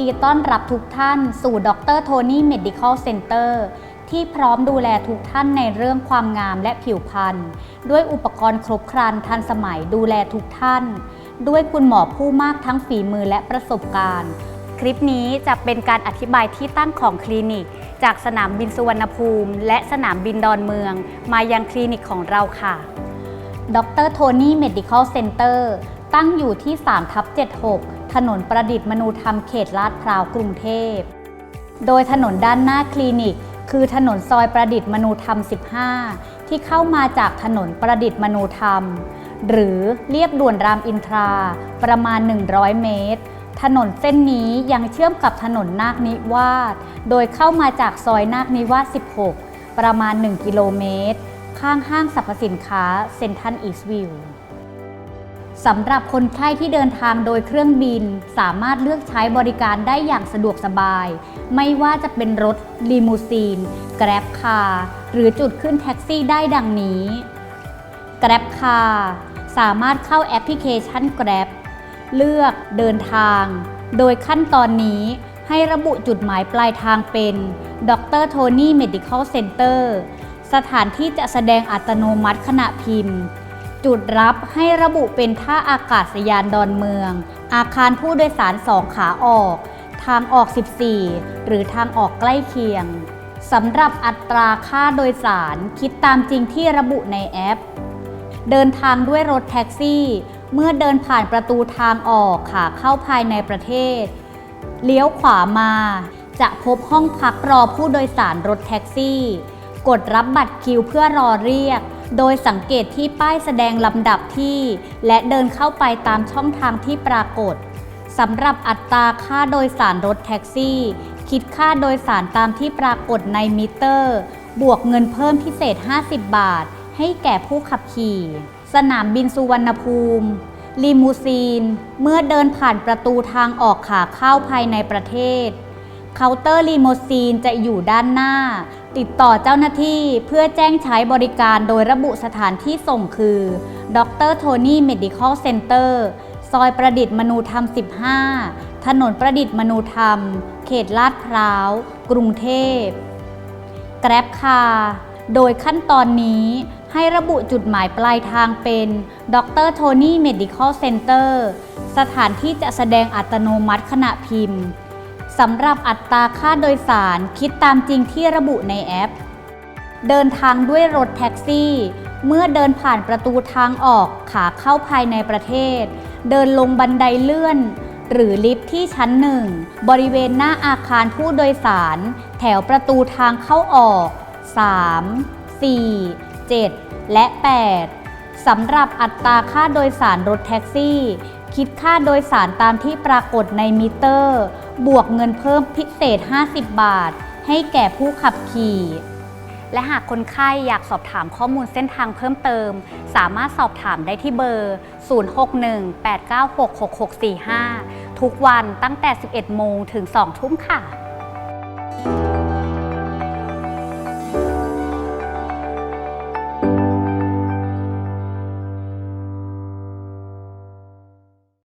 ดีต้อนรับทุกท่านสู่ดรโทนี่เมดิคอลเซ็นเตอร์ที่พร้อมดูแลทุกท่านในเรื่องความงามและผิวพรรณด้วยอุปกรณ์ครบครันทันสมัยดูแลทุกท่าน ด้วยคุณหมอผู้มากทั้งฝีมือและประสบการณ์ คลิปนี้จะเป็นการอธิบายที่ตั้งของคลินิก จากสนามบินสุวรรณภูมิ และสนามบินดอนเมือง มายังคลินิกของเราค่ะดรโทนี่เมดิคอลเซ็นเตอร์ตั้งอยู่ที่3ทับ76 ถนนประดิษฐ์มนูธรรมเขตลาดพร้าวกรุงเทพ โดยถนนด้านหน้าคลินิก คือถนนซอยประดิษฐ์มนูธรรม 15 ที่เข้ามาจากถนนประดิษฐ์มนูธรรม หรือเรียบด่วนรามอินทรา ประมาณ 100 เมตร ถนนเส้นนี้ยังเชื่อมกับถนนนาคนิวาสโดยเข้ามาจากซอยนาคนิวาส 16 ประมาณ 1 กิโลเมตร ข้างห้างสรรพสินค้าเซ็นทรัลอีสต์วิว สำหรับคนไข้ที่เดินทางโดยเครื่องบิน สามารถเลือกใช้บริการได้อย่างสะดวกสบาย ไม่ว่าจะเป็นรถลีมูซีน แกร็บคาร์หรือจุดขึ้นแท็กซี่ได้ดังนี้ Grab Car สามารถเข้าแอปพลิเคชัน Grab เลือกเดินทาง โดยขั้นตอนนี้ให้ระบุจุดหมายปลายทางเป็นดรโทนี่ Medical Center สถานที่จะแสดงอัตโนมัติขณะพิมพ์ จุดรับให้ระบุเป็นท่าอากาศยานดอนเมือง อาคารผู้โดยสารสองขาออก ทางออก 14 หรือทางออกใกล้เคียงสำหรับอัตราค่าโดยสารคิดตามจริงที่ระบุในแอป เดินทางด้วยรถแท็กซี่ เมื่อเดินผ่านประตูทางออกขาเข้าภายในประเทศ เลี้ยวขวามา จะพบห้องพักรอผู้โดยสารรถแท็กซี่ กดรับบัตรคิวเพื่อรอเรียก โดยสังเกตที่ป้ายแสดงลำดับที่ และเดินเข้าไปตามช่องทางที่ปรากฏสำหรับอัตราค่าโดยสารรถแท็กซี่ คิดค่าโดยสารตามที่ปรากฏในมิเตอร์ บวกเงินเพิ่มพิเศษ 50 บาท ให้แก่ผู้ขับขี่ สนามบินสุวรรณภูมิลีมูซีน เมื่อเดินผ่านประตูทางออกขาเข้าภายในประเทศ เคาน์เตอร์ลีโมซีนจะอยู่ด้านหน้า ติดต่อเจ้าหน้าที่เพื่อแจ้งใช้บริการโดยระบุสถานที่ส่งคือดรโทนี่เมดิคอลเซ็นเตอร์ซอยประดิษฐ์มนูธรรม 15 ถนนประดิษฐ์มนูธรรม เขตลาดพร้าว กรุงเทพ แกร็บคาร์โดยขั้นตอนนี้ให้ระบุจุดหมายปลายทางเป็นดรโทนี่เมดิคอลเซ็นเตอร์สถานที่จะแสดงอัตโนมัติขณะพิมพ์ สำหรับอัตราค่าโดยสารคิดตามจริงที่ระบุในแอป เดินทางด้วยรถแท็กซี่ เมื่อเดินผ่านประตูทางออกขาเข้าภายในประเทศ เดินลงบันไดเลื่อน หรือลิฟท์ที่ชั้นหนึ่งบริเวณหน้าอาคารผู้โดยสาร แถวประตูทางเข้าออก 3 4 7 และ 8สำหรับอัตราค่าโดยสารรถแท็กซี่ คิดค่าโดยสารตามที่ปรากฏในมิเตอร์ บวกเงินเพิ่มพิเศษ 50 บาท ให้แก่ผู้ขับขี่ และหากคนไข้อยากสอบถามข้อมูลเส้นทางเพิ่มเติม สามารถสอบถามได้ที่เบอร์ 0618966645 ทุกวันตั้งแต่ 11 โมงถึง 2 ทุ่มค่ะ